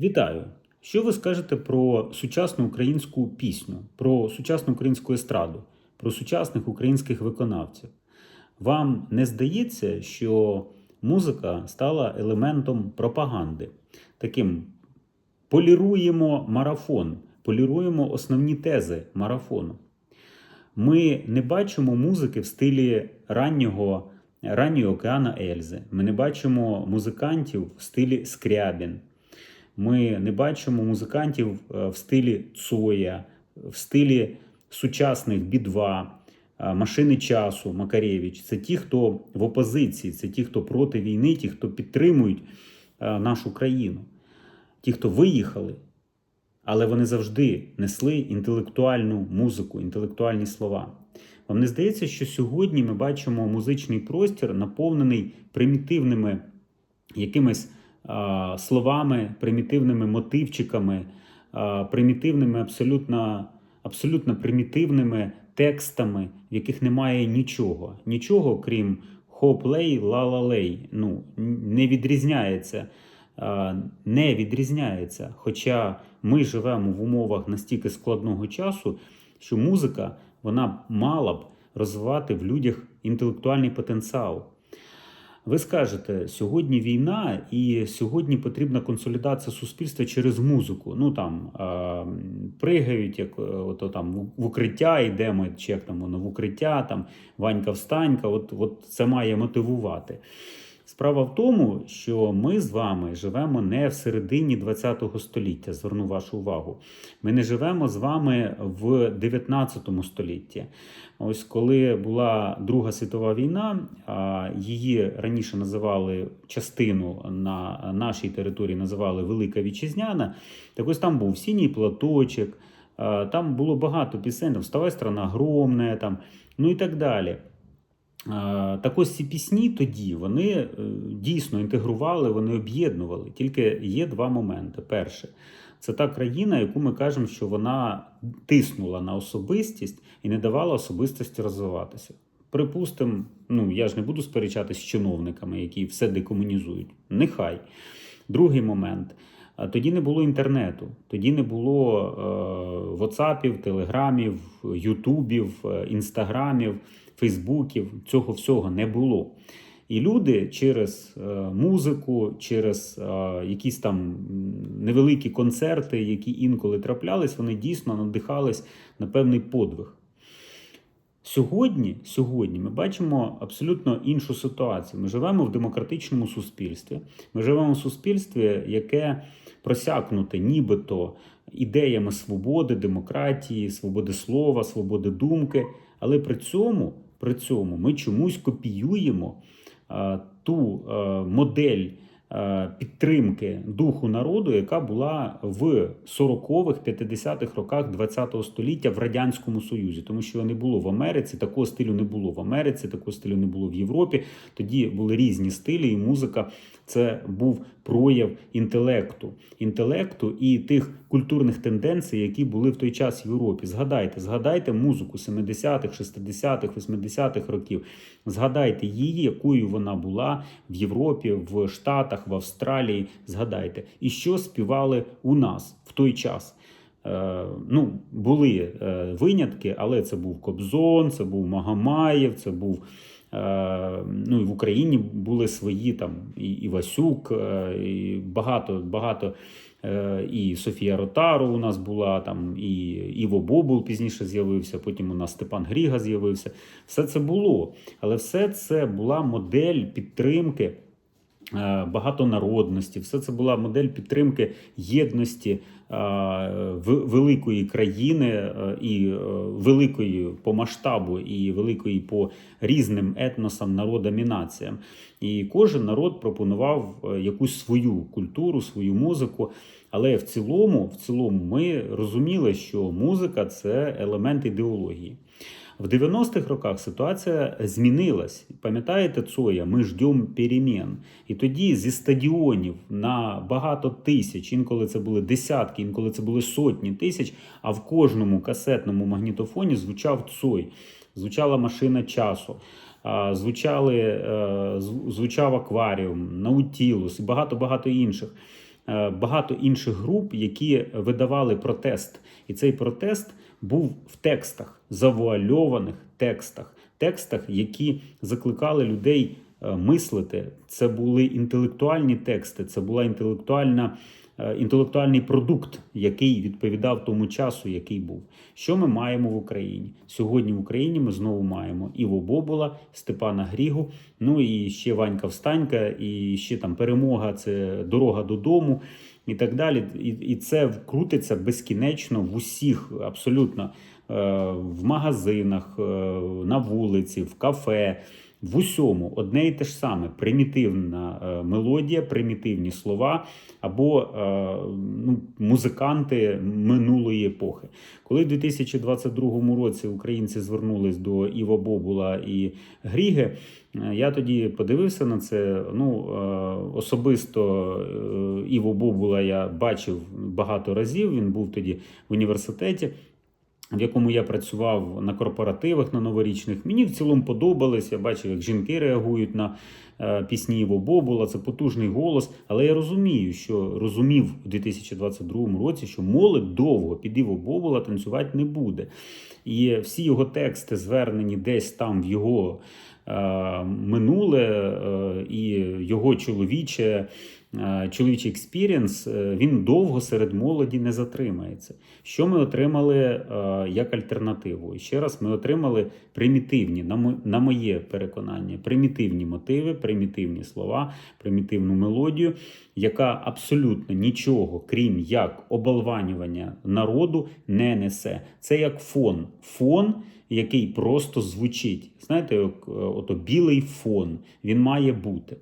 Вітаю! Що ви скажете про сучасну українську пісню, про сучасну українську естраду, про сучасних українських виконавців? Вам не здається, що музика стала елементом пропаганди? Таким поліруємо марафон, поліруємо основні тези марафону. Ми не бачимо музики в стилі раннього, ранньої океана Ельзи. Ми не бачимо музикантів в стилі Скрябін. Ми не бачимо музикантів е, в стилі Цоя, в стилі сучасних Бі-2, е, машини часу Макаревич. Це ті, хто в опозиції, це ті, хто проти війни, ті, хто підтримують е, нашу країну, ті, хто виїхали, але вони завжди несли інтелектуальну музику, інтелектуальні слова. Вам не здається, що сьогодні ми бачимо музичний простір, наповнений примітивними якимись словами, примітивними мотивчиками, примітивними, абсолютно, абсолютно примітивними текстами, в яких немає нічого. Нічого, крім хоп-лей, ла-ла-лей. Ну, не відрізняється. Не відрізняється. Хоча ми живемо в умовах настільки складного часу, що музика вона мала б розвивати в людях інтелектуальний потенціал. Ви скажете, сьогодні війна, і сьогодні потрібна консолідація суспільства через музику. Ну там е, пригають, як е, ото там в- укриття йдемо, чи як там воно в укриття, там Ванька встанька. От, от це має мотивувати. Справа в тому, що ми з вами живемо не в середині ХХ століття. Зверну вашу увагу. Ми не живемо з вами в 19 столітті. Ось коли була Друга світова війна, її раніше називали частину на нашій території, називали Велика Вітчизняна. Так ось там був сіній платочок, там було багато пісень, там «Вставай, страна громне, там, ну і так далі. Так ось ці пісні тоді вони е, дійсно інтегрували, вони об'єднували. Тільки є два моменти. Перше, це та країна, яку ми кажемо, що вона тиснула на особистість і не давала особистості розвиватися. Припустимо, ну я ж не буду сперечатися з чиновниками, які все декомунізують. Нехай. Другий момент. Тоді не було інтернету, тоді не було е, ватсапів, телеграмів, ютубів, е, інстаграмів, фейсбуків. Цього всього не було. І люди через е, музику, через е, якісь там невеликі концерти, які інколи траплялись, вони дійсно надихались на певний подвиг. Сьогодні, сьогодні ми бачимо абсолютно іншу ситуацію. Ми живемо в демократичному суспільстві. Ми живемо в суспільстві, яке просякнуте нібито ідеями свободи, демократії, свободи слова, свободи думки. Але при цьому, при цьому ми чомусь копіюємо а, ту а, модель а, підтримки духу народу, яка була в 40-х, 50-х роках ХХ століття в Радянському Союзі, тому що його не було в Америці, такого стилю не було в Америці, такого стилю не було в Європі. Тоді були різні стилі, і музика це був прояв інтелекту, інтелекту і тих культурних тенденцій, які були в той час в Європі. Згадайте, згадайте музику 70-х, 60-х, 80-х років. Згадайте її, якою вона була в Європі, в Штатах, в Австралії. Згадайте, і що співали у нас в той час. Е, ну, були е, винятки, але це був Кобзон, це був Магомаєв, це був. Е, Ну, і в Україні були свої там і Івасюк, е, і багато, багато. е, І Софія Ротару у нас була там, і Іво Бобул пізніше з'явився. Потім у нас Степан Гріга з'явився. Все це було, але все це була модель підтримки багатонародності. Все це була модель підтримки єдності е, великої країни е, і е, великої по масштабу, і великої по різним етносам, народам і націям. І кожен народ пропонував е, якусь свою культуру, свою музику. Але в цілому, в цілому, ми розуміли, що музика це елемент ідеології. В 90-х роках ситуація змінилась. Пам'ятаєте Цоя? Ми ждемо перемін. І тоді зі стадіонів на багато тисяч, інколи це були десятки, інколи це були сотні тисяч, а в кожному касетному магнітофоні звучав Цой, звучала машина часу. Звучали, е, звучав акваріум, Наутілус і багато-багато інших. е, багато інших груп, які видавали протест. І цей протест був в текстах, завуальованих текстах, текстах, які закликали людей е, мислити. Це були інтелектуальні тексти, це була інтелектуальна. е, Інтелектуальний продукт, який відповідав тому часу, який був. Що ми маємо в Україні? Сьогодні в Україні ми знову маємо Іво Бобула, Степана Грігу, ну і ще Ванька Встанька, і ще там перемога це дорога додому і так далі. І, і це крутиться безкінечно в усіх абсолютно е, в магазинах, е, на вулиці, в кафе. В усьому одне і те ж саме примітивна е, мелодія, примітивні слова або е, ну, музиканти минулої епохи. Коли в 2022 році українці звернулись до Іва Бобула і Гріги, е, я тоді подивився на це. Ну особисто Іво Бобула я бачив багато разів. Він був тоді в університеті в якому я працював на корпоративах на новорічних. Мені в цілому подобалось. Я бачив, як жінки реагують на е, пісні Іво Бобула. Це потужний голос. Але я розумію, що розумів у 2022 році, що молодь довго під Іво Бобула танцювати не буде. І всі його тексти звернені десь там в його е, минуле е, і його чоловіче. Е, Чоловічий експірієнс, е, він довго серед молоді не затримається. Що ми отримали е, як альтернативу? І ще раз, ми отримали примітивні, на моє переконання, примітивні мотиви, примітивні слова, примітивну мелодію, яка абсолютно нічого, крім як оболванювання народу, не несе. Це як фон. Фон, який просто звучить. Знаєте, ото білий фон, він має бути.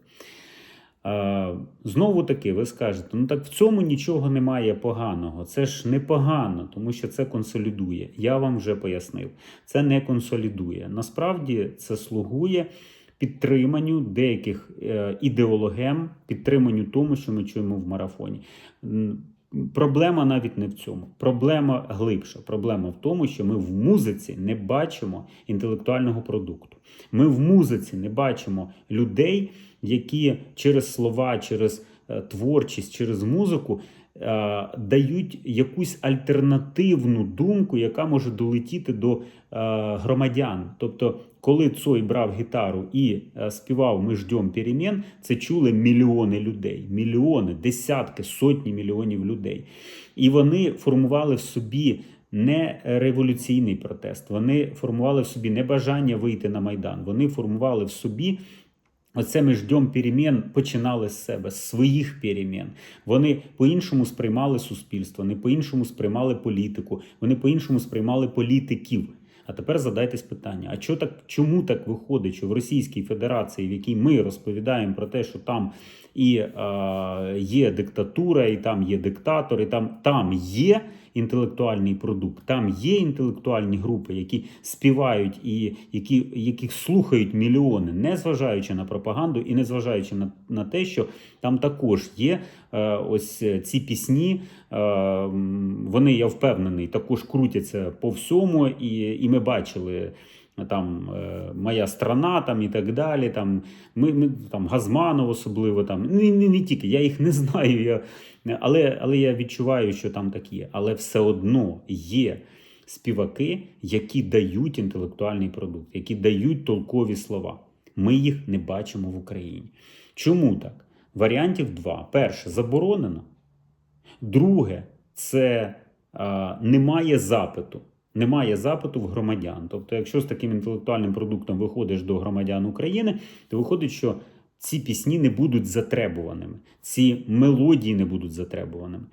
Знову таки, ви скажете, ну так в цьому нічого немає поганого. Це ж не погано, тому що це консолідує. Я вам вже пояснив. Це не консолідує. Насправді це слугує підтриманню деяких е, ідеологем, підтриманню тому, що ми чуємо в марафоні. Проблема навіть не в цьому. Проблема глибша. Проблема в тому, що ми в музиці не бачимо інтелектуального продукту. Ми в музиці не бачимо людей, які через слова, через е, творчість, через музику дають якусь альтернативну думку, яка може долетіти до е, громадян. Тобто, коли Цой брав гітару і е, співав Ми ждем перемін, це чули мільйони людей, мільйони, десятки, сотні мільйонів людей. І вони формували в собі не революційний протест. Вони формували в собі не бажання вийти на майдан. Вони формували в собі. Оце ми ждем перемін починали з себе, з своїх перемін. Вони по-іншому сприймали суспільство, вони по-іншому сприймали політику, вони по-іншому сприймали політиків. А тепер задайтесь питання: а чо так, чому так виходить, що в Російській Федерації, в якій ми розповідаємо про те, що там і е, є диктатура, і там є диктатор, і там, там є інтелектуальний продукт, там є інтелектуальні групи, які співають і які, яких слухають мільйони, не зважаючи на пропаганду і не зважаючи на, на те, що там також є е, ось ці пісні. Е, вони, я впевнений, також крутяться по всьому, і, і ми бачили. Там е, моя страна, там і так далі. Там ми, ми там Газманов особливо там не, не, не тільки я їх не знаю. Я, але, але я відчуваю, що там так є. Але все одно є співаки, які дають інтелектуальний продукт, які дають толкові слова. Ми їх не бачимо в Україні. Чому так? Варіантів два: перше заборонено. Друге, це а, немає запиту. Немає запиту в громадян. Тобто, якщо з таким інтелектуальним продуктом виходиш до громадян України, то виходить, що ці пісні не будуть затребуваними, ці мелодії не будуть затребуваними.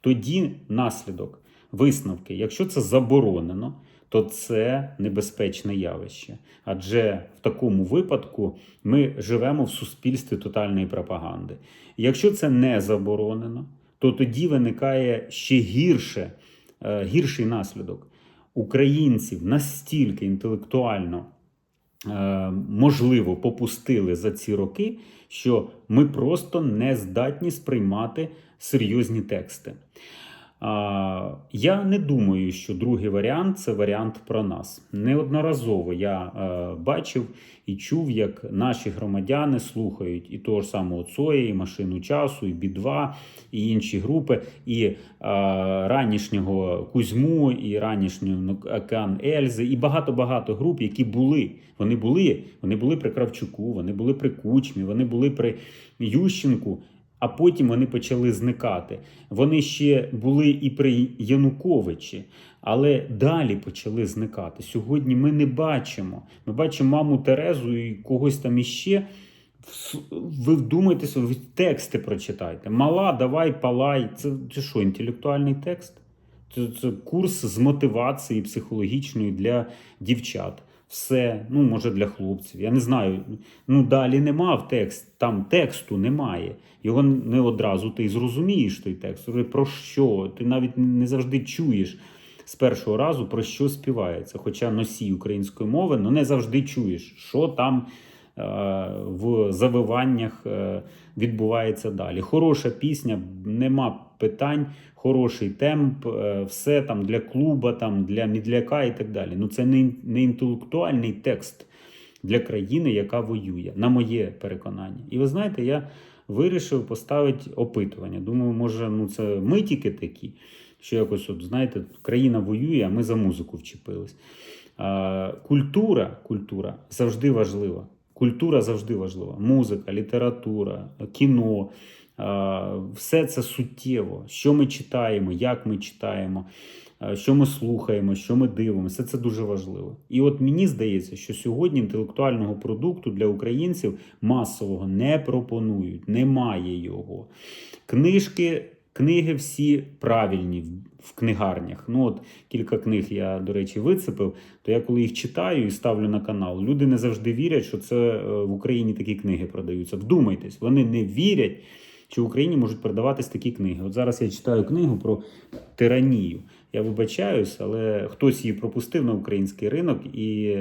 Тоді наслідок, висновки, якщо це заборонено, то це небезпечне явище. Адже в такому випадку ми живемо в суспільстві тотальної пропаганди. Якщо це не заборонено, то тоді виникає ще гірше, е, гірший наслідок. Українців настільки інтелектуально е, можливо попустили за ці роки, що ми просто не здатні сприймати серйозні тексти. Я не думаю, що другий варіант це варіант про нас. Неодноразово я е, бачив і чув, як наші громадяни слухають і того ж самого Цоя, і машину часу, і Бі-2, і інші групи, і е, ранішнього Кузьму, і ранішнього Океан Ельзи, і багато-багато груп, які були. Вони були, вони були при Кравчуку, вони були при Кучмі, вони були при Ющенку. А потім вони почали зникати. Вони ще були і при Януковичі, але далі почали зникати. Сьогодні ми не бачимо. Ми бачимо маму Терезу і когось там іще. Ви вдумайтеся, ви тексти прочитайте. Мала, давай, палай. Це, це що, інтелектуальний текст? Це, це курс з мотивації психологічної для дівчат. Все, ну може для хлопців. Я не знаю. Ну далі нема в текст, там тексту немає. Його не одразу ти зрозумієш той текст. Про що? Ти навіть не завжди чуєш з першого разу про що співається. Хоча носій української мови, ну не завжди чуєш, що там в завиваннях е, відбувається далі. Хороша пісня, нема питань, хороший темп, е, все там для клуба, там для мідляка і так далі. Ну це не, інтелектуальний текст для країни, яка воює, на моє переконання. І ви знаєте, я вирішив поставити опитування. Думаю, може, ну це ми тільки такі, що якось, от, знаєте, країна воює, а ми за музику вчепились. Культура, культура завжди важлива. Культура завжди важлива. Музика, література, кіно. Все це суттєво. Що ми читаємо, як ми читаємо, що ми слухаємо, що ми дивимося. Все це дуже важливо. І от мені здається, що сьогодні інтелектуального продукту для українців масового не пропонують, немає його. Книжки. Книги всі правильні в книгарнях. Ну от Кілька книг я, до речі, вицепив. То я коли їх читаю і ставлю на канал, люди не завжди вірять, що це е, в Україні такі книги продаються. Вдумайтесь, вони не вірять, що в Україні можуть продаватись такі книги. От зараз я читаю книгу про тиранію. Я вибачаюсь, але хтось її пропустив на український ринок, і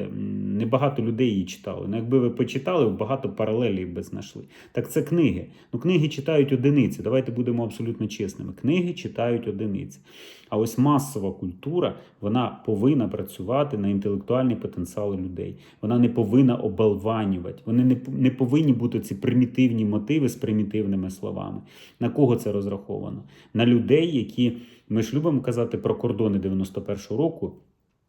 небагато людей її читали. Ну, якби ви почитали, багато паралелів би знайшли. Так це книги. Ну, книги читають одиниці. Давайте будемо абсолютно чесними. Книги читають одиниці. А ось масова культура вона повинна працювати на інтелектуальний потенціал людей. Вона не повинна обалванювати. Вони не, не повинні бути ці примітивні мотиви з примітивними словами. На кого це розраховано? На людей, які ми ж любимо казати про кордони 91-го року.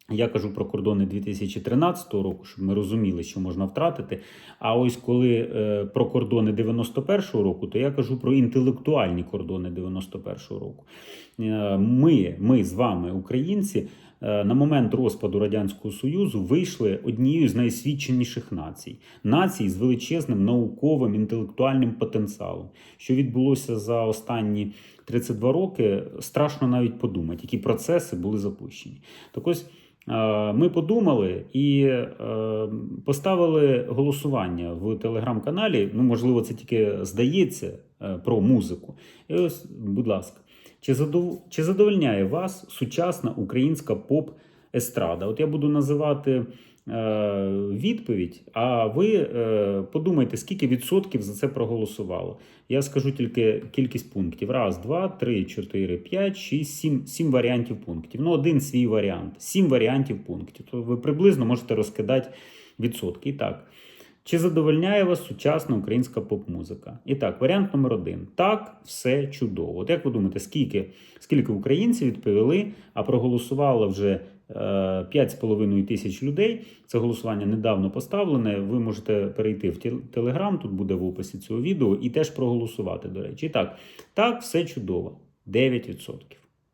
Я кажу про кордони 2013 року, щоб ми розуміли, що можна втратити. А ось коли е, про кордони 91-го року, то я кажу про інтелектуальні кордони 91-го року. Е, ми, ми з вами, українці, е, на момент розпаду Радянського Союзу вийшли однією з найсвідченіших націй націй з величезним науковим інтелектуальним потенціалом, що відбулося за останні 32 роки. Страшно навіть подумати, які процеси були запущені. Так ось. Е, ми подумали і е, поставили голосування в телеграм-каналі. Ну, можливо, це тільки здається е, про музику. І ось, будь ласка, чи задов... чи задовольняє вас сучасна українська поп-естрада? От я буду називати відповідь, а ви е, подумайте, скільки відсотків за це проголосувало. Я скажу тільки кількість пунктів. Раз, два, три, чотири, п'ять, шість, сім, сім варіантів пунктів. Ну, один свій варіант. Сім варіантів пунктів. То ви приблизно можете розкидати відсотки. І так. Чи задовольняє вас сучасна українська поп-музика? І так, варіант номер один. Так, все чудово. От як ви думаєте, скільки скільки українців відповіли, а проголосувало вже 5,5 тисяч людей. Це голосування недавно поставлене. Ви можете перейти в Телеграм, тут буде в описі цього відео, і теж проголосувати, до речі. І так, так, все чудово. 9%.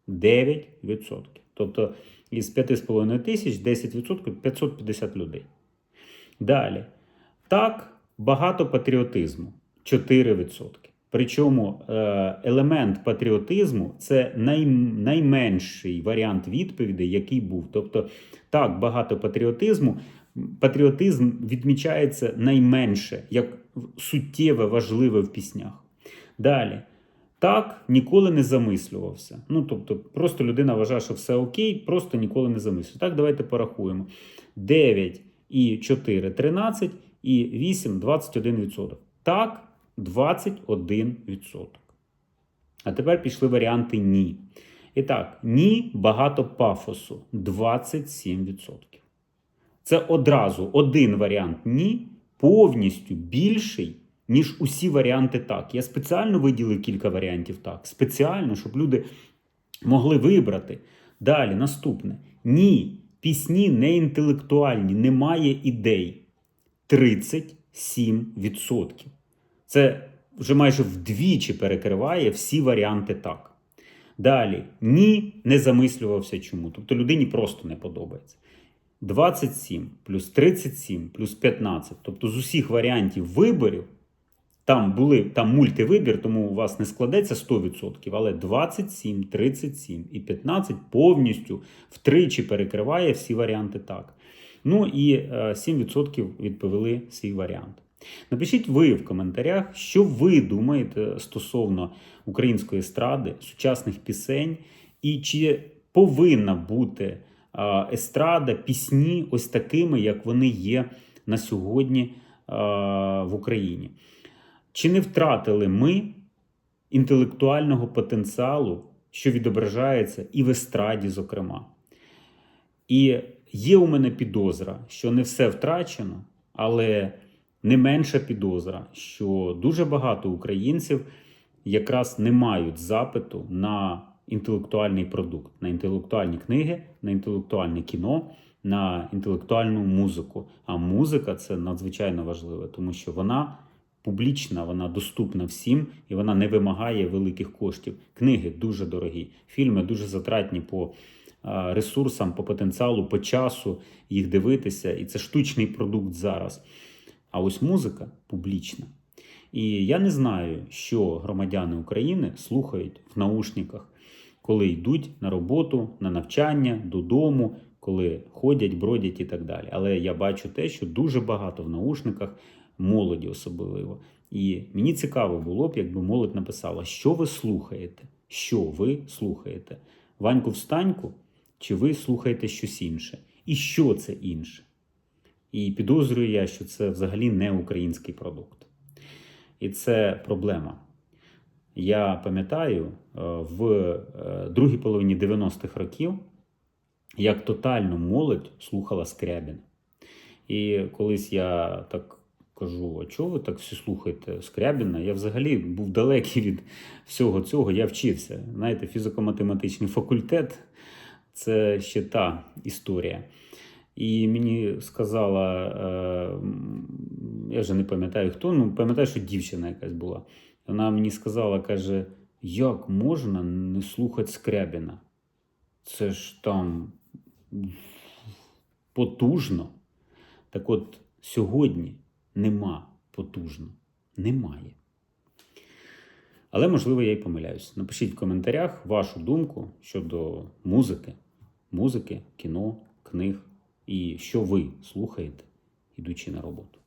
9%. Тобто із 5,5 тисяч 10% 550 людей. Далі. Так, багато патріотизму 4%. Причому е, елемент патріотизму це най, найменший варіант відповідей, який був. Тобто, так, багато патріотизму. Патріотизм відмічається найменше, як суттєве, важливе в піснях. Далі. Так, ніколи не замислювався. Ну, тобто, просто людина вважає, що все окей, просто ніколи не замислювався. Так, давайте порахуємо. 9 і 4 13 і 8 21%. Так. 21%. А тепер пішли варіанти ні. І так, ні, багато пафосу 27%. Це одразу один варіант ні, повністю більший, ніж усі варіанти так. Я спеціально виділив кілька варіантів так. Спеціально, щоб люди могли вибрати. Далі, наступне. Ні, пісні не інтелектуальні, немає ідей. 37%. Це вже майже вдвічі перекриває всі варіанти так. Далі, ні, не замислювався чому. Тобто людині просто не подобається. 27 плюс 37 плюс 15. Тобто з усіх варіантів виборів, там були там мультивибір, тому у вас не складеться 100%, але 27, 37 і 15 повністю втричі перекриває всі варіанти так. Ну і е, 7% відповіли свій варіант. Напишіть ви в коментарях, що ви думаєте стосовно української естради, сучасних пісень, і чи повинна бути естрада, пісні ось такими, як вони є на сьогодні в Україні. Чи не втратили ми інтелектуального потенціалу, що відображається і в естраді, зокрема? І є у мене підозра, що не все втрачено, але не менша підозра, що дуже багато українців якраз не мають запиту на інтелектуальний продукт, на інтелектуальні книги, на інтелектуальне кіно, на інтелектуальну музику. А музика це надзвичайно важливо, тому що вона публічна, вона доступна всім і вона не вимагає великих коштів. Книги дуже дорогі, фільми дуже затратні по ресурсам, по потенціалу, по часу їх дивитися. І це штучний продукт зараз. А ось музика публічна. І я не знаю, що громадяни України слухають в наушниках, коли йдуть на роботу, на навчання, додому, коли ходять, бродять і так далі. Але я бачу те, що дуже багато в наушниках молоді особливо. І мені цікаво було б, якби молодь написала, що ви слухаєте, що ви слухаєте. Ваньку встаньку, чи ви слухаєте щось інше? І що це інше? І підозрюю я, що це взагалі не український продукт. І це проблема. Я пам'ятаю е, в е, другій половині 90-х років, як тотально молодь слухала Скрябіна. І колись я так кажу: а чого ви так всі слухаєте Скрябіна? Я взагалі був далекий від всього цього. Я вчився. Знаєте, фізико-математичний факультет це ще та історія. І мені сказала, е, я вже не пам'ятаю хто, ну пам'ятаю, що дівчина якась була. Вона мені сказала, каже, як можна не слухати Скрябіна? Це ж там потужно. Так от сьогодні нема потужно. Немає. Але, можливо, я й помиляюсь. Напишіть в коментарях вашу думку щодо музики, музики, кіно, книг і що ви слухаєте, ідучи на роботу.